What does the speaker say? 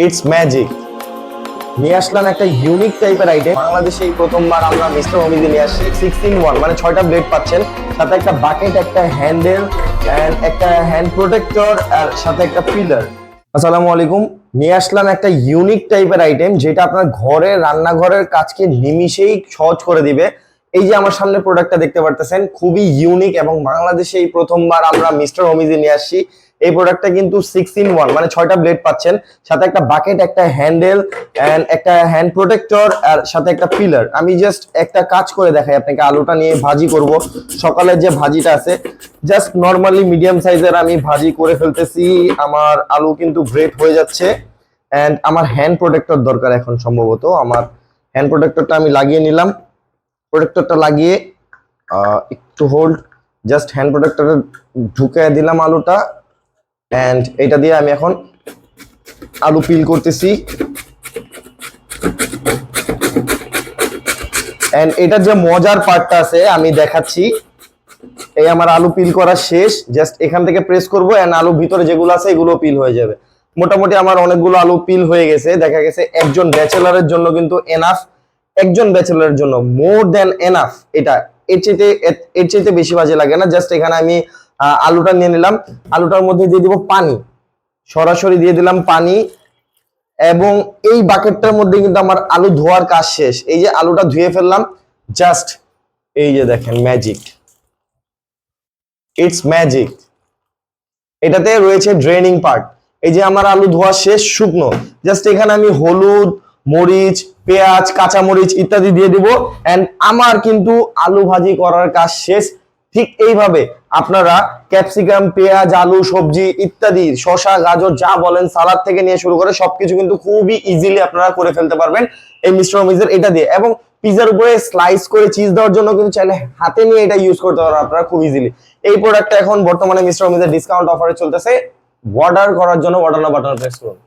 It's magic নিয়ে আসলাম একটা unique টাইপের আইটেম বাংলাদেশে এই প্রথমবার আমরা মিস্টার অমিদি নিয়ে আসছি। সিক্স ইন ওয়ান মানে ছয়টা ব্লেড পাচ্ছেন। সাথে একটা বাকেট একটা হ্যান্ডেল অ্যান্ড একটা হ্যান্ড প্রোটেক্টর আর সাথে একটা পিলার আসসালামু আলাইকুম। নিয়ে আসলাম একটা ইউনিক টাইপের আইটেম যেটা আপনার ঘরে, রান্নাঘরের কাজকে নিমিষেই সহজ করে দিবে। এই যে আমার সামনে প্রোডাক্টটা দেখতে পারতেছেন, খুবই ইউনিক এবং বাংলাদেশে এই প্রথমবার আমরা মিস্টার অমিজি নিয়ে আসছি। এই প্রোডাক্টটা কিন্তু সিক্স ইন ওয়ান মানে ছয়টা ব্লেড পাচ্ছেন। সাথে একটা বাকেট একটা হ্যান্ডেল অ্যান্ড একটা হ্যান্ড প্রোটেক্টর আর সাথে একটা পিলার আমি জাস্ট একটা কাজ করে দেখাই আপনাকে, আলুটা নিয়ে ভাজি করব। সকালের যে ভাজিটা আছে জাস্ট নর্মালি মিডিয়াম সাইজের আমি ভাজি করে ফেলতেছি। আমার আলু কিন্তু গ্রেট হয়ে যাচ্ছে। অ্যান্ড আমার হ্যান্ড প্রোটেক্টর দরকার এখন সম্ভবত। আমার হ্যান্ড প্রোটেক্টরটা আমি লাগিয়ে নিলাম। প্রোটেক্টরটা লাগিয়ে একটু হোল্ড জাস্ট হ্যান্ড প্রোটেক্টরে ঢুকে দিলাম আলুটা। অ্যান্ড এটা দিয়ে আমি এখন আলু পিল করতেছি। অ্যান্ড এটার যে মজার পার্টটা আছে, আমি দেখাচ্ছি। এই আমার আলু পিল করা শেষ। জাস্ট এখান থেকে প্রেস করব এন্ড আলু ভিতরে যেগুলো আছে, এগুলো পিল হয়ে যাবে। মোটামুটি আমার অনেকগুলো আলু পিল হয়ে গেছে। দেখা গেছে একজন ব্যাচেলারের জন্য কিন্তু এনাফ একজন ব্যাচেলারের জন্য মোর দেন এনাফ এটা এর চাইতে, এর- চাইতে বেশি বাজে লাগে না। জাস্ট এখানে আমি আলুটা নিয়ে নিলাম। আলুটার মধ্যে দিয়ে দিব পানি। সরাসরি দিয়ে দিলাম পানি। এবং এই বাকেটটার মধ্যে কিন্তু আমার আলু ধোয়ার কাজ শেষ। এই যে আলুটা ধুয়ে ফেললাম জাস্ট এই যে দেখেন ম্যাজিক ইটস ম্যাজিক এটাতে রয়েছে ড্রেনিং পার্ট এই যে আমার আলু ধোয়া শেষ, শুকনো। জাস্ট এখানে আমি হলুদ, মরিচ, পেঁয়াজ কাঁচা মরিচ ইত্যাদি দিয়ে দিব। এন্ড আমার কিন্তু আলু ভাজি করার কাজ শেষ। ঠিক এইভাবে আপনারা ক্যাপসিকাম, পেঁয়াজ, আলু, সবজি ইত্যাদি, শসা, গাজর, যা বলেন, সালাদ থেকে নিয়ে শুরু করে সবকিছু কিন্তু খুবই ইজিলি আপনারা করে ফেলতে পারবেন এই মিস্টার মিজের এটা দিয়ে। এবং পিজার উপরে স্লাইস করে চিজ দেওয়ার জন্য কিন্তু চাইলে হাতে নিয়ে এটা ইউজ করতে পারবেন আপনারা খুব ইজিলি এই প্রোডাক্টটা এখন বর্তমানে মিস্টার মিজের ডিসকাউন্ট অফারে চলতেছে। অর্ডার করার জন্য অর্ডার বাটন প্রেস করুন।